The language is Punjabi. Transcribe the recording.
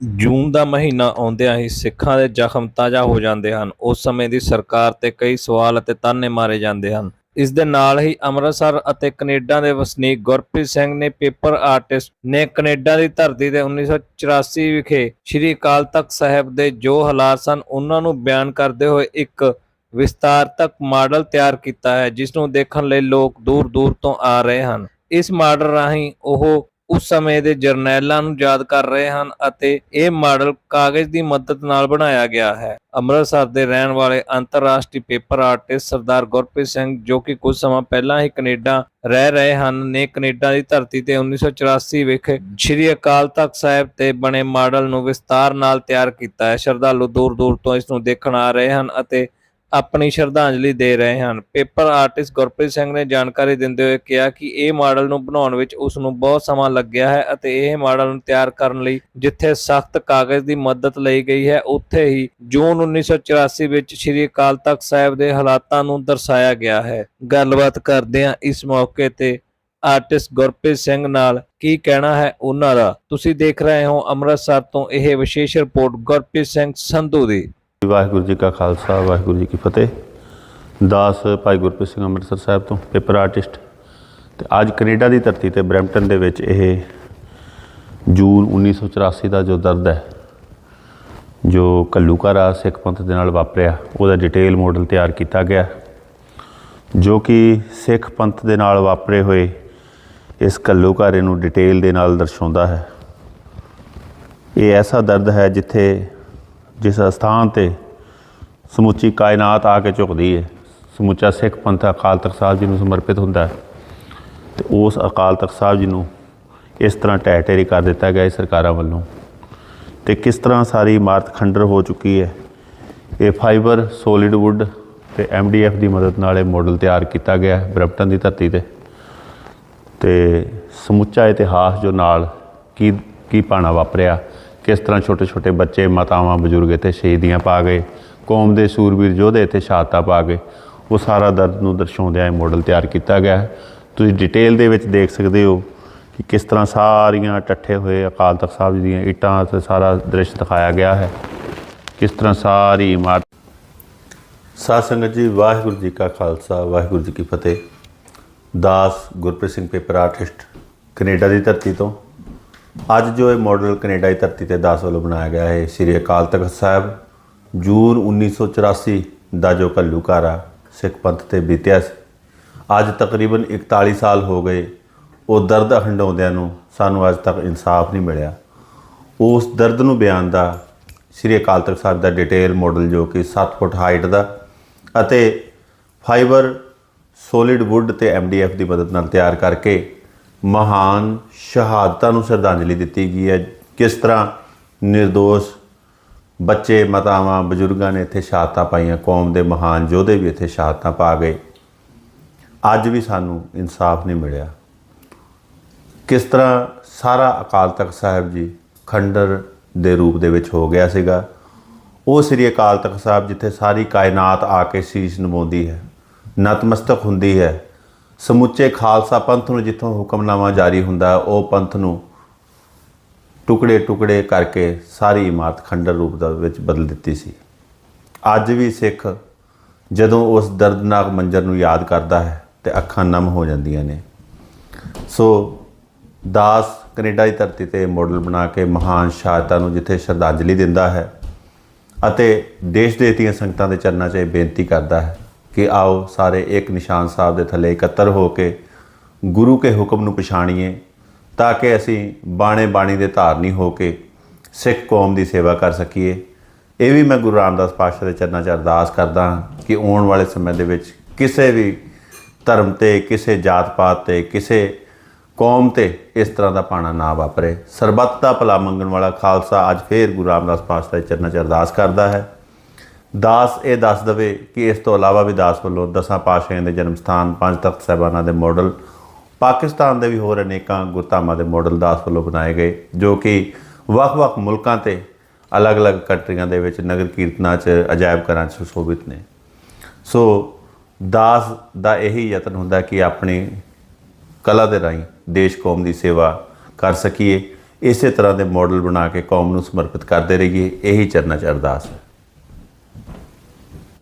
ਜੂਨ ਦਾ ਮਹੀਨਾ ਆਉਂਦਿਆਂ ਹੀ ਸਿੱਖਾਂ ਦੇ ਜ਼ਖਮ ਤਾਜ਼ਾ ਹੋ ਜਾਂਦੇ ਹਨ। ਉਸ ਸਮੇਂ ਦੀ ਸਰਕਾਰ ਤੇ ਕਈ ਸਵਾਲ ਅਤੇ ਤਾਨੇ ਮਾਰੇ ਜਾਂਦੇ ਹਨ। ਇਸ ਦੇ ਨਾਲ ਹੀ ਅੰਮ੍ਰਿਤਸਰ ਅਤੇ ਕੈਨੇਡਾ ਦੇ ਵਸਨੀਕ ਗੁਰਪ੍ਰੀਤ ਸਿੰਘ ਨੇ ਪੇਪਰ ਆਰਟਿਸਟ ਨੇ ਕੈਨੇਡਾ ਦੀ ਧਰਤੀ ਤੇ 1984 ਵਿਖੇ ਸ੍ਰੀ ਅਕਾਲ ਤਖਤ ਸਾਹਿਬ ਦੇ ਜੋ ਹਾਲਾਤ ਸਨ, ਉਹਨਾਂ ਨੂੰ ਬਿਆਨ ਕਰਦੇ ਹੋਏ ਇੱਕ ਵਿਸਤਾਰਤਕ ਮਾਡਲ ਤਿਆਰ ਕੀਤਾ ਹੈ, ਜਿਸ ਨੂੰ ਦੇਖਣ ਲਈ ਲੋਕ ਦੂਰ ਦੂਰ ਤੋਂ ਆ ਰਹੇ ਹਨ। ਇਸ ਮਾਡਲ ਰਾਹੀਂ ਉਹ ਉਸ ਸਮੇਂ ਦੇ ਜਰਨੈਲਾਂ ਨੂੰ ਯਾਦ ਕਰ ਰਹੇ ਹਨ ਅਤੇ ਇਹ ਮਾਡਲ ਕਾਗਜ਼ ਦੀ ਮਦਦ ਨਾਲ ਬਣਾਇਆ ਗਿਆ ਹੈ। ਅੰਮ੍ਰਿਤਸਰ ਦੇ ਰਹਿਣ ਵਾਲੇ ਅੰਤਰਰਾਸ਼ਟਰੀ ਪੇਪਰ ਆਰਟਿਸਟ ਸਰਦਾਰ ਗੁਰਪ੍ਰੀਤ ਸਿੰਘ, ਜੋ ਕਿ ਕੁਝ ਸਮਾਂ ਪਹਿਲਾਂ ਹੀ ਕੈਨੇਡਾ ਰਹਿ ਰਹੇ ਹਨ, ਨੇ ਕੈਨੇਡਾ ਦੀ ਧਰਤੀ ਤੇ 1984 ਵਿਖੇ ਸ੍ਰੀ ਅਕਾਲ ਤਖਤ ਸਾਹਿਬ ਤੇ ਬਣੇ ਮਾਡਲ ਨੂੰ ਵਿਸਤਾਰ ਨਾਲ ਤਿਆਰ ਕੀਤਾ ਹੈ। ਸ਼ਰਧਾਲੂ ਦੂਰ ਦੂਰ ਤੋਂ ਇਸ ਨੂੰ ਦੇਖਣ ਆ ਰਹੇ ਹਨ ਅਤੇ ਆਪਣੀ ਸ਼ਰਧਾਂਜਲੀ ਦੇ ਰਹੇ ਹਨ। ਪੇਪਰ ਆਰਟਿਸਟ ਗੁਰਪ੍ਰੀਤ ਸਿੰਘ ਨੇ ਜਾਣਕਾਰੀ ਦਿੰਦੇ ਹੋਏ ਕਿਹਾ ਕਿ ਇਹ ਮਾਡਲ ਨੂੰ ਬਣਾਉਣ ਵਿੱਚ ਉਸ ਨੂੰ ਬਹੁਤ ਸਮਾਂ ਲੱਗਿਆ ਹੈ ਅਤੇ ਇਹ ਮਾਡਲ ਨੂੰ ਤਿਆਰ ਕਰਨ ਲਈ ਜਿੱਥੇ ਸਖਤ ਕਾਗਜ਼ ਦੀ ਮਦਦ ਲਈ ਗਈ ਹੈ, ਉੱਥੇ ਹੀ ਜੂਨ 1984 ਵਿੱਚ ਸ੍ਰੀ ਅਕਾਲ ਤਖਤ ਸਾਹਿਬ ਦੇ ਹਾਲਾਤਾਂ ਨੂੰ ਦਰਸਾਇਆ ਗਿਆ ਹੈ। ਗੱਲਬਾਤ ਕਰਦਿਆਂ ਇਸ ਮੌਕੇ ਤੇ ਆਰਟਿਸਟ ਗੁਰਪ੍ਰੀਤ ਸਿੰਘ ਨਾਲ ਕੀ ਕਹਿਣਾ ਹੈ ਉਹਨਾਂ ਦਾ? ਤੁਸੀਂ ਦੇਖ ਰਹੇ ਹੋ ਅੰਮ੍ਰਿਤਸਰ ਤੋਂ ਇਹ ਵਿਸ਼ੇਸ਼ ਰਿਪੋਰਟ ਗੁਰਪ੍ਰੀਤ ਸਿੰਘ ਸੰਧੂ ਦੀ। ਵਾਹਿਗੁਰੂ ਜੀ ਕਾ ਖਾਲਸਾ, ਵਾਹਿਗੁਰੂ ਜੀ ਕੀ ਫਤਿਹ। ਦਾਸ ਭਾਈ ਗੁਰਪ੍ਰੀਤ ਸਿੰਘ ਅੰਮ੍ਰਿਤਸਰ ਸਾਹਿਬ ਤੋਂ ਪੇਪਰ ਆਰਟਿਸਟ। ਤੇ ਅੱਜ ਕੈਨੇਡਾ ਦੀ ਧਰਤੀ ਤੇ ਬਰੈਂਪਟਨ ਦੇ ਵਿੱਚ ਇਹ ਜੂਨ 1984 ਦਾ ਜੋ ਦਰਦ ਹੈ, ਜੋ ਕੱਲੂਕਾਰਾ ਸਿੱਖ ਪੰਥ ਦੇ ਨਾਲ ਵਾਪਰਿਆ, ਉਹਦਾ ਡਿਟੇਲ ਮਾਡਲ ਤਿਆਰ ਕੀਤਾ ਗਿਆ। ਜੋ ਕਿ ਸਿੱਖ ਪੰਥ ਦੇ ਨਾਲ ਵਾਪਰੇ ਹੋਏ ਇਸ ਕੱਲੂਕਾਰੇ ਨੂੰ ਡਿਟੇਲ ਦੇ ਨਾਲ ਦਰਸਾਉਂਦਾ ਹੈ। ਇਹ ਐਸਾ ਦਰਦ ਹੈ ਜਿੱਥੇ ਜਿਸ ਸਥਾਨ ਤੇ ਸਮੁੱਚੀ ਕਾਇਨਾਤ ਆ ਕੇ ਝੁਕਦੀ ਹੈ ਸਮੁੱਚਾ ਸਿੱਖ ਪੰਥ ਅਕਾਲ ਤਖਤ ਸਾਹਿਬ ਜੀ ਨੂੰ ਸਮਰਪਿਤ ਹੁੰਦਾ ਹੈ, ਤੇ ਉਸ ਅਕਾਲ ਤਖਤ ਸਾਹਿਬ ਜੀ ਨੂੰ ਇਸ ਤਰ੍ਹਾਂ ਢਹਿ ਢੇਰੀ ਕਰ ਦਿੱਤਾ ਗਿਆ ਹੈ ਸਰਕਾਰਾਂ ਵੱਲੋਂ। ਤੇ ਕਿਸ ਤਰ੍ਹਾਂ ਸਾਰੀ ਇਮਾਰਤ ਖੰਡਰ ਹੋ ਚੁੱਕੀ ਹੈ, ਇਹ ਫਾਈਬਰ ਸੋਲਿਡ ਵੁੱਡ ਤੇ ਐਮਡੀਐਫ ਦੀ ਮਦਦ ਨਾਲ ਇਹ ਮਾਡਲ ਤਿਆਰ ਕੀਤਾ ਗਿਆ ਹੈ ਬਰੈਂਪਟਨ ਦੀ ਧਰਤੀ ਤੇ। ਤੇ ਸਮੁੱਚਾ ਇਤਿਹਾਸ ਜੋ ਨਾਲ ਕੀ ਕੀ ਪਾਣਾ ਵਾਪਰਿਆ ਕਿਸ ਤਰ੍ਹਾਂ ਛੋਟੇ ਛੋਟੇ ਬੱਚੇ, ਮਾਤਾਵਾਂ, ਬਜ਼ੁਰਗ ਇੱਥੇ ਸ਼ਹੀਦੀਆਂ ਪਾ ਗਏ, ਕੌਮ ਦੇ ਸੂਰਬੀਰ ਯੋਧੇ ਇੱਥੇ ਸ਼ਹਾਦਤਾਂ ਪਾ ਗਏ। ਉਹ ਸਾਰਾ ਦਰਦ ਨੂੰ ਦਰਸਾਉਂਦਿਆਂ ਇਹ ਮਾਡਲ ਤਿਆਰ ਕੀਤਾ ਗਿਆ ਹੈ। ਤੁਸੀਂ ਡਿਟੇਲ ਦੇ ਵਿੱਚ ਦੇਖ ਸਕਦੇ ਹੋ ਕਿ ਕਿਸ ਤਰ੍ਹਾਂ ਸਾਰੀਆਂ ਟੱਠੇ ਹੋਏ ਅਕਾਲ ਤਖਤ ਸਾਹਿਬ ਜੀ ਦੀਆਂ ਇੱਟਾਂ ਤੇ ਸਾਰਾ ਦ੍ਰਿਸ਼ ਦਿਖਾਇਆ ਗਿਆ ਹੈ। ਕਿਸ ਤਰ੍ਹਾਂ ਸਾਰੀ ਇਮਾਰਤ ਸਾਧ ਸੰਗਤ ਜੀ, ਵਾਹਿਗੁਰੂ ਜੀ ਕਾ ਖਾਲਸਾ, ਵਾਹਿਗੁਰੂ ਜੀ ਕੀ ਫਤਿਹ। ਦਾਸ Gurpreet Singh paper artist Canada ਦੀ ਧਰਤੀ ਤੋਂ ਅੱਜ ਜੋ ਇਹ ਮਾਡਲ ਕੈਨੇਡਾ ਦੀ ਧਰਤੀ ਤੇ ਦਾਸ ਵੱਲੋਂ ਬਣਾਇਆ ਗਿਆ ਹੈ, ਸ੍ਰੀ ਅਕਾਲ ਤਖਤ ਸਾਹਿਬ, ਜੂਨ 1984 ਦਾ ਜੋ ਘੱਲੂਘਾਰਾ ਸਿੱਖ ਪੰਥ ਤੇ ਬੀਤਿਆ ਸੀ, ਅੱਜ ਤਕਰੀਬਨ 41 ਸਾਲ ਹੋ ਗਏ, ਉਹ ਦਰਦ ਹੰਡਾਉਂਦਿਆਂ ਨੂੰ ਸਾਨੂੰ ਅੱਜ ਤੱਕ ਇਨਸਾਫ ਨਹੀਂ ਮਿਲਿਆ। ਉਸ ਦਰਦ ਨੂੰ ਬਿਆਨ ਦਾ ਸ੍ਰੀ ਅਕਾਲ ਤਖਤ ਸਾਹਿਬ ਦਾ ਡਿਟੇਲ ਮਾਡਲ ਜੋ ਕਿ 7 ਫੁੱਟ ਹਾਈਟ ਦਾ ਅਤੇ ਫਾਈਬਰ, ਸੋਲਿਡ ਵੁੱਡ ਤੇ ਐਮਡੀਐਫ ਦੀ ਮਦਦ ਨਾਲ ਤਿਆਰ ਕਰਕੇ ਮਹਾਨ ਸ਼ਹਾਦਤਾਂ ਨੂੰ ਸ਼ਰਧਾਂਜਲੀ ਦਿੱਤੀ ਗਈ ਹੈ। ਕਿਸ ਤਰ੍ਹਾਂ નિર્ਦੋਸ਼ ਬੱਚੇ, ਮਾਤਾਵਾਂ, ਬਜ਼ੁਰਗਾਂ ਨੇ ਇੱਥੇ ਸ਼ਹਾਦਤਾਂ ਪਾਈਆਂ, ਕੌਮ ਦੇ ਮਹਾਨ ਯੋਧੇ ਵੀ ਇੱਥੇ ਸ਼ਹਾਦਤਾਂ ਪਾ ਗਏ। ਅੱਜ ਵੀ ਸਾਨੂੰ ਇਨਸਾਫ ਨਹੀਂ ਮਿਲਿਆ। ਕਿਸ ਤਰ੍ਹਾਂ ਸਾਰਾ ਅਕਾਲ ਤਖਤ ਸਾਹਿਬ ਜੀ ਖੰਡਰ ਦੇ ਰੂਪ ਦੇ ਵਿੱਚ ਹੋ ਗਿਆ ਸੀਗਾ। ਉਹ ਸ੍ਰੀ ਅਕਾਲ ਤਖਤ ਸਾਹਿਬ ਜਿੱਥੇ ਸਾਰੀ ਕਾਇਨਾਤ ਆ ਕੇ ਸੀਸ ਨਮਾਉਂਦੀ ਹੈ, ਨਤਮਸਤਕ ਹੁੰਦੀ ਹੈ ਸਮੁੱਚੇ ਖਾਲਸਾ ਪੰਥ ਨੂੰ ਜਿੱਥੋਂ ਹੁਕਮਨਾਮਾ ਜਾਰੀ ਹੁੰਦਾ ਹੈ, ਉਹ ਪੰਥ ਨੂੰ ਟੁਕੜੇ ਟੁਕੜੇ ਕਰਕੇ ਸਾਰੀ ਇਮਾਰਤ ਖੰਡਰ ਰੂਪ ਦਾ ਵਿੱਚ ਬਦਲ ਦਿੱਤੀ ਸੀ। ਅੱਜ ਵੀ ਸਿੱਖ ਜਦੋਂ ਉਸ ਦਰਦਨਾਕ ਮੰਜ਼ਰ ਨੂੰ ਯਾਦ ਕਰਦਾ ਹੈ ਤੇ ਅੱਖਾਂ ਨਮ ਹੋ ਜਾਂਦੀਆਂ ਨੇ। ਸੋ ਦਾਸ ਕੈਨੇਡਾ ਦੀ ਧਰਤੀ ਤੇ ਮਾਡਲ ਬਣਾ ਕੇ ਮਹਾਨ ਸ਼ਹਾਦਤਾਂ ਨੂੰ ਜਿੱਥੇ ਸ਼ਰਧਾਂਜਲੀ ਦਿੰਦਾ ਹੈ ਅਤੇ ਦੇਸ਼ ਦੇ ਦੀਆਂ ਸੰਗਤਾਂ ਦੇ ਚਰਨਾਂ 'ਚ ਇਹ ਬੇਨਤੀ ਕਰਦਾ ਹੈ ਕਿ ਆਓ ਸਾਰੇ ਇੱਕ ਨਿਸ਼ਾਨ ਸਾਹਿਬ ਦੇ ਥੱਲੇ ਇਕੱਤਰ ਹੋ ਕੇ ਗੁਰੂ ਕੇ ਹੁਕਮ ਨੂੰ ਪਛਾਣੀਏ, ਤਾਂ ਕਿ ਅਸੀਂ ਬਾਣੇ ਬਾਣੀ ਦੇ ਧਾਰਨੀ ਹੋ ਕੇ ਸਿੱਖ ਕੌਮ ਦੀ ਸੇਵਾ ਕਰ ਸਕੀਏ। ਇਹ ਵੀ ਮੈਂ ਗੁਰੂ ਰਾਮਦਾਸ ਪਾਤਸ਼ਾਹ ਦੇ ਚਰਨਾਂ 'ਚ ਅਰਦਾਸ ਕਰਦਾ ਹਾਂ ਕਿ ਆਉਣ ਵਾਲੇ ਸਮੇਂ ਦੇ ਵਿੱਚ ਕਿਸੇ ਵੀ ਧਰਮ ਤੇ, ਕਿਸੇ ਜਾਤ ਪਾਤ ਤੇ, ਕਿਸੇ ਕੌਮ ਤੇ ਇਸ ਤਰ੍ਹਾਂ ਦਾ ਪਾਣਾ ਨਾ ਵਾਪਰੇ। ਸਰਬੱਤ ਦਾ ਭਲਾ ਮੰਗਣ ਵਾਲਾ ਖਾਲਸਾ ਅੱਜ ਫੇਰ ਗੁਰੂ ਰਾਮਦਾਸ ਪਾਤਸ਼ਾਹ ਦੇ ਚਰਨਾਂ 'ਚ ਅਰਦਾਸ ਕਰਦਾ ਹੈ। ਦਾਸ ਇਹ ਦੱਸ ਦਵੇ ਕਿ ਇਸ ਤੋਂ ਇਲਾਵਾ ਵੀ ਦਾਸ ਵੱਲੋਂ ਦਸਾਂ ਪਾਤਸ਼ਾਹਾਂ ਦੇ ਜਨਮ ਸਥਾਨ, ਪੰਜ ਤਖਤ ਸਾਹਿਬਾਨਾਂ ਦੇ ਮਾਡਲ ਪਾਕਿਸਤਾਨ ਦੇ ਵੀ ਹੋਰ ਅਨੇਕਾਂ ਗੁਰਧਾਮਾਂ ਦੇ ਮਾਡਲ ਦਾਸ ਵੱਲੋਂ ਬਣਾਏ ਗਏ, ਜੋ ਕਿ ਵੱਖ-ਵੱਖ ਮੁਲਕਾਂ ਤੇ ਅਲੱਗ-ਅਲੱਗ ਕੰਟਰੀਆਂ ਦੇ ਵਿੱਚ ਨਗਰ ਕੀਰਤਨਾਂ 'ਚ, ਅਜਾਇਬ ਘਰਾਂ 'ਚ ਸੁਸ਼ੋਭਿਤ ਨੇ। ਸੋ ਦਾਸ ਦਾ ਇਹੀ ਯਤਨ ਹੁੰਦਾ ਕਿ ਆਪਣੀ ਕਲਾ ਦੇ ਰਾਹੀਂ ਦੇਸ਼ ਕੌਮ ਦੀ ਸੇਵਾ ਕਰ ਸਕੀਏ, ਇਸੇ ਤਰ੍ਹਾਂ ਦੇ ਮਾਡਲ ਬਣਾ ਕੇ ਕੌਮ ਨੂੰ ਸਮਰਪਿਤ ਕਰਦੇ ਰਹੀਏ, ਇਹੀ ਚਰਨਾਂ ਚ ਅਰਦਾਸ ਹੈ।